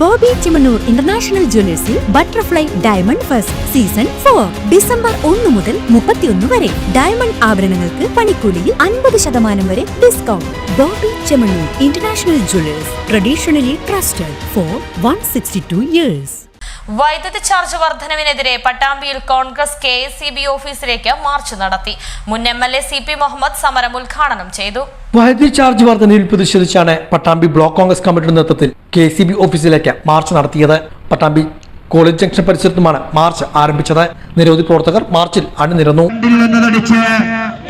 Bobby Chemmanur international ജ്വല്ലേഴ്സിൽ butterfly diamond first season four. December ഒന്ന് മുതൽ മുപ്പത്തിയൊന്ന് വരെ. ഡയമണ്ട് ആഭരണങ്ങൾക്ക് പണിക്കൂലിയിൽ അൻപത് ശതമാനം വരെ discount Boby Chemmanur international jewellers traditionally trusted for one sixty two years വൈദ്യുതി ചാർജ് വർധനവിനെതിരെ പട്ടാമ്പിയിൽ Congress K S C B ഓഫീസിലേക്ക് മാർച്ച് നടത്തി. മുൻ M L A C P Muhammad സമരം ഉദ്ഘാടനം ചെയ്തു. വൈദ്യുതി ചാർജ് വർധനയിൽ പ്രതിഷേധിച്ചാണ് പട്ടാമ്പി ബ്ലോക്ക് കോൺഗ്രസ് കമ്മിറ്റിയുടെ നേതൃത്വത്തിൽ കെ സി ബി ഓഫീസിലേക്ക് മാർച്ച് നടത്തിയത്. പട്ടാമ്പി കോളേജ് ജംഗ്ഷൻ പരിസരത്തുമാണ് മാർച്ച് ആരംഭിച്ചത്. നിരവധി പ്രവർത്തകർ മാർച്ചിൽ അണിനിരന്നു. ഫ്രണ്ടിൽ നിന്നതടിച്ച്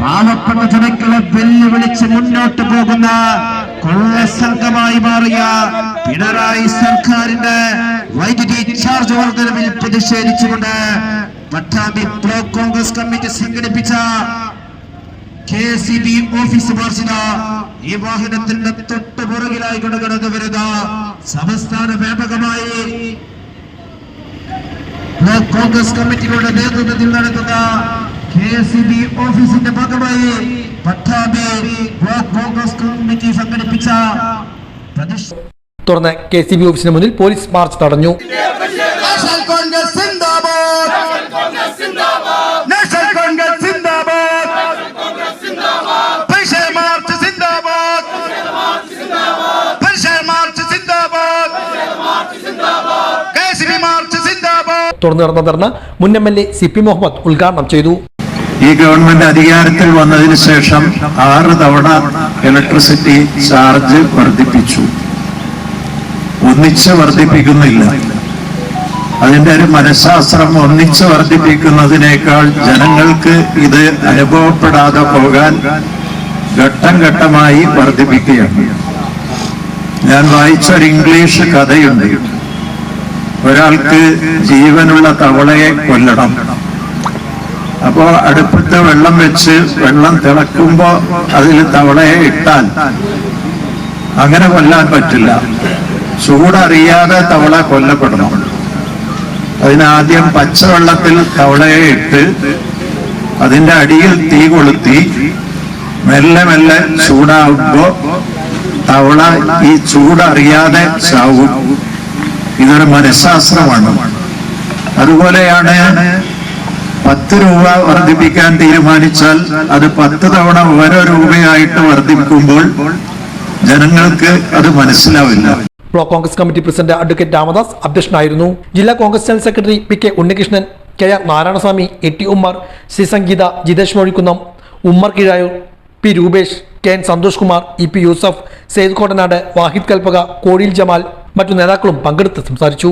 പാവപ്പെട്ട ജനങ്ങളെ വെല്ലുവിളിച്ച് മുന്നോട്ട് പോകുന്ന കൊള്ളസംഘമായി മാറിയ പിണറായി സർക്കാരിന്റെ വൈദ്യുതി വർധനവിൽ പ്രതിഷേധിച്ചുകൊണ്ട് പട്ടാമ്പി ബ്ലോക്ക് കോൺഗ്രസ് കമ്മിറ്റി സംഘടിപ്പിച്ച കെ സി ബി ഓഫീസ് മാർച്ചിന് ഈ വാഹനത്തിന്റെ തൊട്ട് പുറകിലായി കൊണ്ട് കടന്നു വരുന്ന സംസ്ഥാന വ്യാപകമായി ബ്ലോക്ക് കോൺഗ്രസ് കമ്മിറ്റികളുടെ നേതൃത്വത്തിൽ നടത്തുന്ന കെ സി ബി ഓഫീസിന്റെ ഭാഗമായി പട്ടാമ്പി ബ്ലോക്ക് കോൺഗ്രസ് കമ്മിറ്റി സംഘടിപ്പിച്ച തുടർന്ന് കെ സി ബി ഓഫീസിന് മുന്നിൽ പോലീസ് മാർച്ച് തടഞ്ഞു. കോൺഗ്രസ് സിന്ദാബാദ്. നാഷണൽ കോൺഗ്രസ് സിന്ദാബാദ്. പരിഷയ മാർച്ച് സിന്ദാബാദ്. പരിഷയ മാർച്ച് സിന്ദാബാദ്. കെ ബി മാർച്ച് സിന്ദാബാദ്. തുടർന്ന് നടന്ന ധർണ മുൻ M L A C P Muhammad ഉദ്ഘാടനം ചെയ്തു. ഈ ഗവൺമെന്റ് അധികാരത്തിൽ വന്നതിന് ശേഷം ആറ് തവണ ഇലക്ട്രിസിറ്റി ചാർജ് വർദ്ധിപ്പിച്ചു. ഒന്നിച്ച് വർദ്ധിപ്പിക്കുന്നില്ല. അതിന്റെ ഒരു മനഃശാസ്ത്രം ഒന്നിച്ച് വർദ്ധിപ്പിക്കുന്നതിനേക്കാൾ ജനങ്ങൾക്ക് ഇത് അനുഭവപ്പെടാതെ പോകാൻ ഘട്ടം ഘട്ടമായി വർദ്ധിപ്പിക്കുകയാണ്. ഞാൻ വായിച്ച ഒരു ഇംഗ്ലീഷ് കഥയുണ്ട്. ഒരാൾക്ക് ജീവനുള്ള തവളയെ കൊല്ലണം. അപ്പോ അടുപ്പത്ത് വെള്ളം വെച്ച് വെള്ളം തിളക്കുമ്പോ അതിൽ തവളയെ ഇട്ടാൽ അങ്ങനെ കൊല്ലാൻ പറ്റില്ല. ചൂടറിയാതെ തവള കൊല്ലപ്പെടണം. അതിനാദ്യം പച്ചവെള്ളത്തിൽ തവളയെ ഇട്ട് അതിന്റെ അടിയിൽ തീ കൊളുത്തി മെല്ലെ മെല്ലെ ചൂടാവുമ്പോ തവള ഈ ചൂടറിയാതെ ചാവും. ഇതൊരു മനഃശാസ്ത്രമാണ്. അതുപോലെയാണ് പത്ത് രൂപ വർദ്ധിപ്പിക്കാൻ തീരുമാനിച്ചാൽ അത് പത്ത് തവണ ഓരോ രൂപയായിട്ട് വർദ്ധിപ്പിക്കുമ്പോൾ ജനങ്ങൾക്ക് അത് മനസ്സിലാവില്ല. Block Congress committee president advocate Ramadas അധ്യക്ഷനായിരുന്നു. ജില്ലാ Congress general secretary P K Unnikrishnan K R Narayanaswamy A T Ummer C Sangeetha Jithesh Mozhikkunnam Ummer Kizhayur P Rupesh K N Santhosh Kumar E P Yusuf Sayed Kottanad Wahid Kalpaka കോടിയിൽ ജമാൽ മറ്റു നേതാക്കളും പങ്കെടുത്ത് സംസാരിച്ചു.